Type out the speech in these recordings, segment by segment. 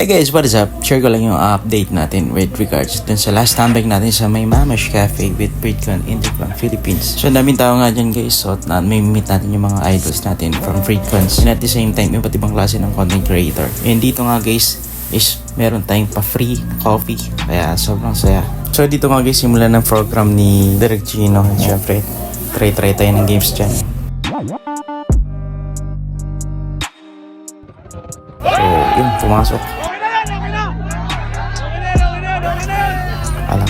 Hey guys, what is up? Share ko lang yung update natin with regards dun sa last tambay natin sa May Mamash Cafe with Freedcon Intercon Philippines. So, daming tao nga dyan guys. So, na, may meet natin yung mga idols natin from Freedcons. And at the same time, iba't ibang klase ng content creator. And dito nga guys, is meron tayong pa-free coffee. Kaya sobrang saya. So, dito nga guys, simulan ng program ni Direk Gino. And syempre, try-try tayo ng games dyan. So, yun, pumasok.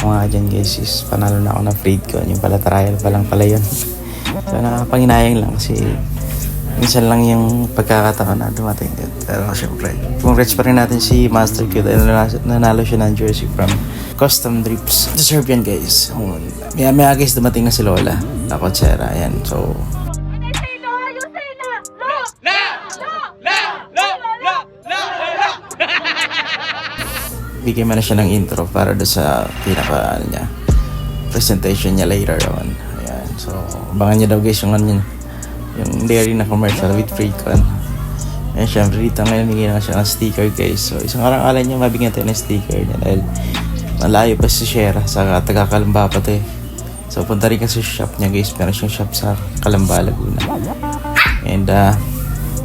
Akala ko nga dyan guys is panalo na ako ng free ko. Yung pala trial pa lang pala yun. so nakapanginayang lang kasi minsan lang yung pagkakataon na dumating din. Pero syempre, congrats pa rin natin si Master Q dahil nanalo- siya ng jersey from Custom Drips. Deserve yan guys. Maya maya guys dumating na si Lola. Na Coachera. Ayan. So, When I say no, you say no. No. No. No. No. No. Bigyan mo na siya ng intro para do sa pinaka ano niya. Presentation niya later on. Ayan. So abangan niyo daw guys yung ano yun, yung dairy na commercial with Freecon ayan syempre dito ngayon bigyan na siya ng sticker guys. So isang arang alay niya mabigyan tayo ng sticker niya dahil malayo pa si Shera sa taga Kalamba pa to eh. So punta rin kasi shop niya guys. Meron siyang shop sa Kalamba Laguna. And uh,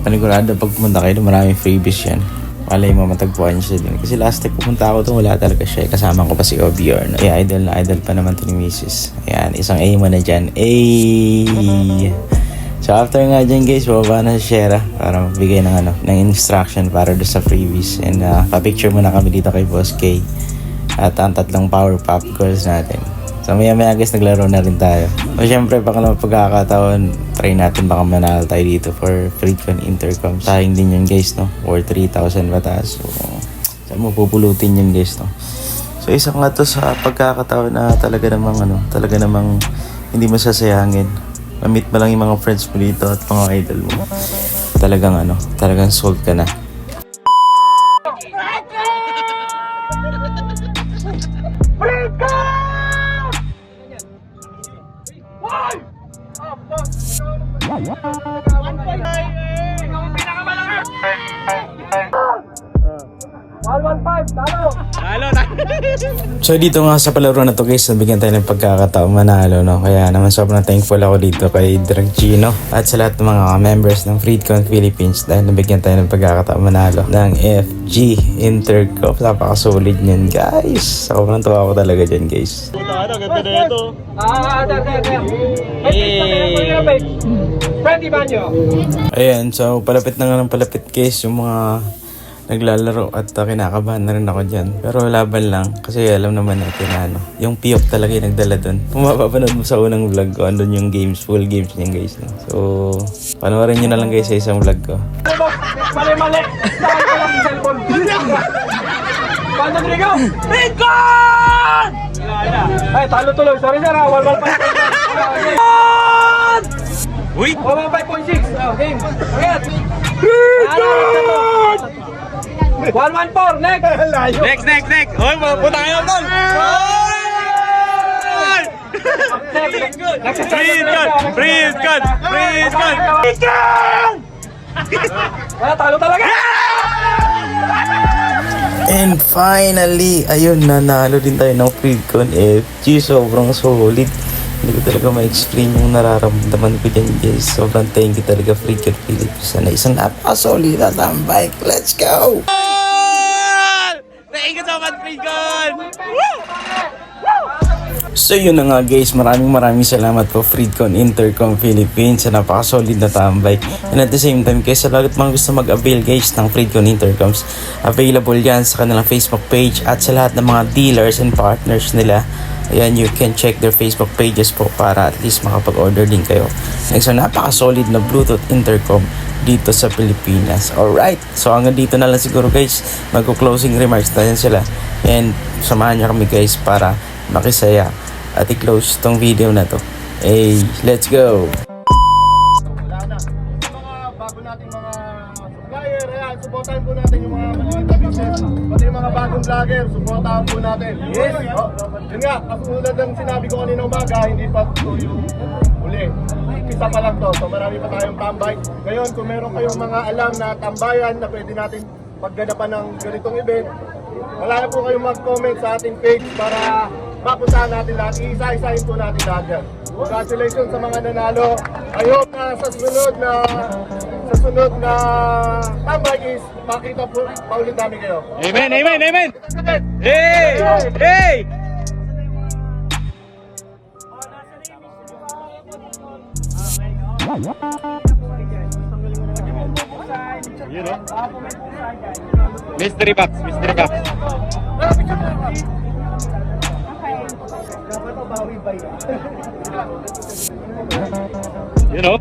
panigurado pag pumunta kayo maraming freebies yan Malay mo matagpuan siya din. Kasi last time pumunta ako doon, wala talaga siya. Kasama ko pa si Obior. No? Yeah, idol na idol pa naman to ni Mrs. Ayan, isang A mo na dyan. Ay! So after nga dyan guys, bababa na si Shera para magbigay ng ano, ng instruction para doon sa freebies. And uh, pa-picture muna kami dito kay Boss K. At ang tatlong power pop girls natin. So maya maya guys, naglaro na rin tayo. O syempre, baka naman pagkakataon, try natin baka manalo tayo dito for Freecon Intercom. Sayang din yun guys, no? Or 3,000 batas. So, saan mo pupulutin yun guys, no? So isa nga to sa pagkakataon na talaga namang ano, talaga namang hindi mo sasayangin. Ma-meet mo lang yung mga friends mo dito at mga idol mo. Talagang ano, talagang sold ka na. So dito nga sa palaro na to guys, nabigyan tayo ng pagkakataon manalo no. Kaya naman sobrang thankful ako dito kay Direk Gino at sa lahat ng mga members ng Freedcon Philippines dahil nabigyan tayo ng pagkakataon manalo ng FG Intercom. Napakasulit niyan guys. Sobrang tuwa ako talaga dyan guys. Ano, ganda na ito. Ah, sir, sir, sir. Hey! 20 banyo. Ayan, so palapit na nga ng palapit guys yung mga naglalaro at uh, kinakabahan na rin ako dyan. Pero laban lang kasi alam naman natin na ano, yung piyok talaga yung nagdala dun. Kung mapapanood mo sa unang vlog ko, andun yung games, full games niyan guys. No? So, panoorin nyo na lang guys sa isang vlog ko. Mali, mali. Saan ko lang yung cellphone? Paano Drigo? Bacon! Ay, talo tuloy. Sorry sir, ha. Walwal pa. Uy! 115.6. Oh, game. Agad. Bacon! 114, next. Next, next, next! Hoy, punta kayo tol! Next, next. Freeze gun! Freeze gun! Freeze gun! Ah, talo talaga. And finally, ayun, nanalo din tayo ng Freecon FG. Sobrang solid. Hindi ko talaga ma-explain yung nararamdaman ko dyan guys. Sobrang thank you talaga Freecon Philippines. Sana isang napaka-solid at ang bike. Let's go! Thank you so much, gun! So yun na nga guys, maraming maraming salamat po Freedcon Intercom Philippines sa napaka-solid na tambay. And at the same time guys, sa lahat mga gusto mag-avail guys ng Freedcon Intercoms, available yan sa kanilang Facebook page at sa lahat ng mga dealers and partners nila. Ayan, you can check their Facebook pages po para at least makapag-order din kayo ng isang napaka-solid na Bluetooth intercom dito sa Pilipinas. Alright, so hanggang dito na lang siguro guys. Magko-closing remarks na yan sila. And samahan niyo kami guys para makisaya at i-close tong video na to. Hey, let's go! Supportahan po natin yung mga maliit na business. Pati yung mga bagong vlogger, supportahan po natin. Yes! Oh, yun nga, katulad ng sinabi ko kanina umaga, hindi pa ito yung uli. Isa pa lang to, so marami pa tayong tambay. Ngayon, kung meron kayong mga alam na tambayan na pwede natin pagganapan ng ganitong event. Wala na po kayong mag-comment sa ating page para mapuntahan natin lahat. Iisa-isahin po natin lahat yan. Congratulations sa mga nanalo. I hope na sa sunod na sa sunod na tambay is makita po paulit namin kayo. Amen, amen, amen. Hey! Hey! Mystery box, mystery box. You know?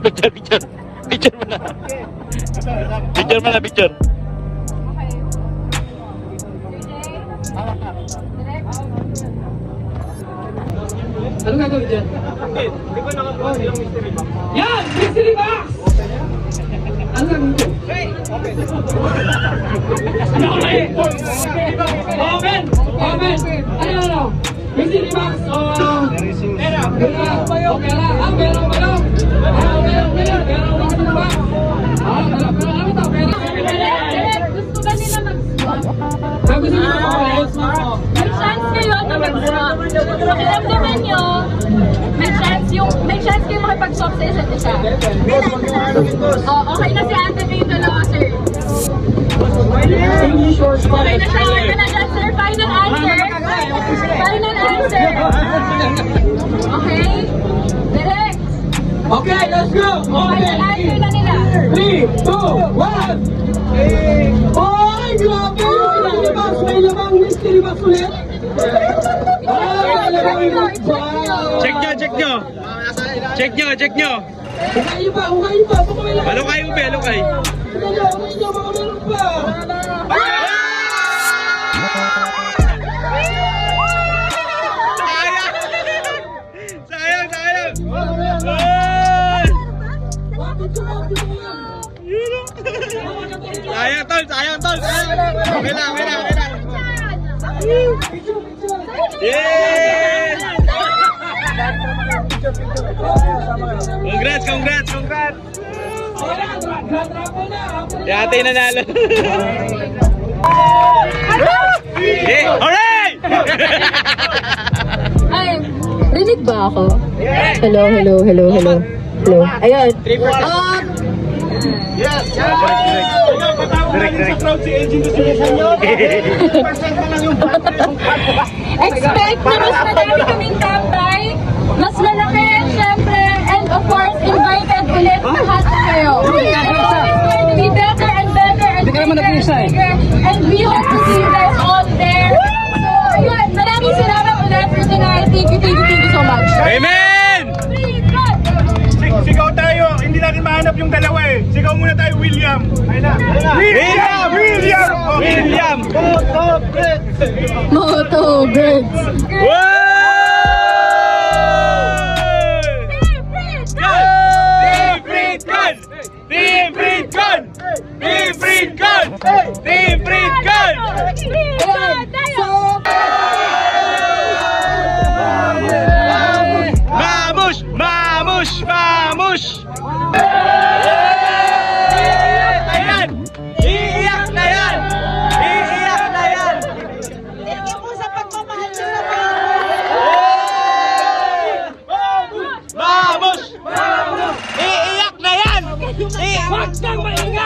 Picture, picture. Picture mo na. Picture mo na, picture. Ano gagawin dyan? Hindi ko nakakuha yung mystery box. Yan! Mystery box! Ano? Open! Open! Ano ano? Mystery box! Oh, pera! Pera! Oh, pera! Ah, pera! Pera! Ah! Pera! Okay na siya. Okay na dyan, sir. Final answer. Final answer. Okay? Direct. Okay, let's go! Final answer na nila. 3, 2, 1! Ay, grabe! Box! May lamang mystery box ulit! Check nyo, check nyo. Check nyo, check nyo. Hukay niyo pa, hukay niyo pa! Alukay, ube, alukay. Hukay niyo, hukay niyo! Baka meron pa! Sayang, tol, sayang, tol. Okay lang, okay. Yes! Congrats, congrats, congrats! Yate nanalo. Eh, alright! Ay, rinig ba ako? Hello, hello, hello, hello. Hello. Ayun. Um, Direct, direct. expect na mas marami kaming tambay, mas malaki, syempre, and of course, invited ulit lahat muna tayo, William. William! William! William! Moto Birds. Wow! That's not my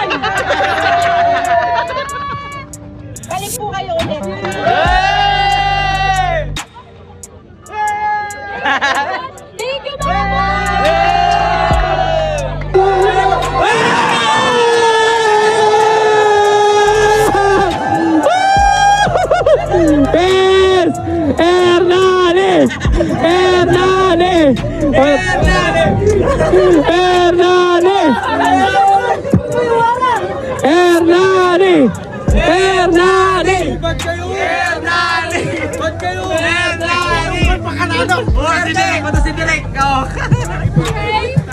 Kanado? Oh, si Direk! Ba't si Direk? Oh.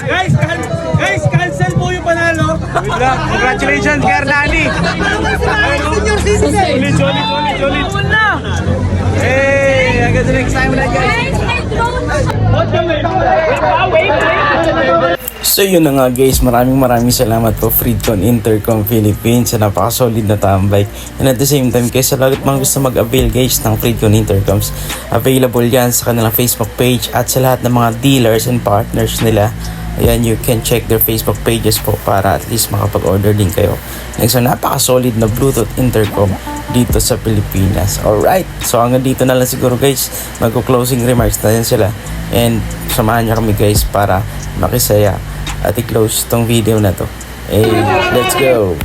Guys, can- guys, cancel po yung panalo. Congratulations kay Hernani! Solid, solid, solid, solid. Hey, hanggang sa next time na guys. Guys, next So yun na nga guys, maraming maraming salamat po Freedcon Intercom Philippines sa napaka-solid na tambay. And at the same time guys, sa lahat mga gusto mag-avail guys ng Freedcon Intercoms, available yan sa kanilang Facebook page at sa lahat ng mga dealers and partners nila. Ayan, you can check their Facebook pages po para at least makapag-order din kayo. Ng isang napaka-solid na Bluetooth intercom dito sa Pilipinas. Alright, so hanggang dito na lang siguro guys. Magko-closing remarks na yan sila. And samahan niyo kami guys para makisaya at i-close tong video na to. Eh, let's go!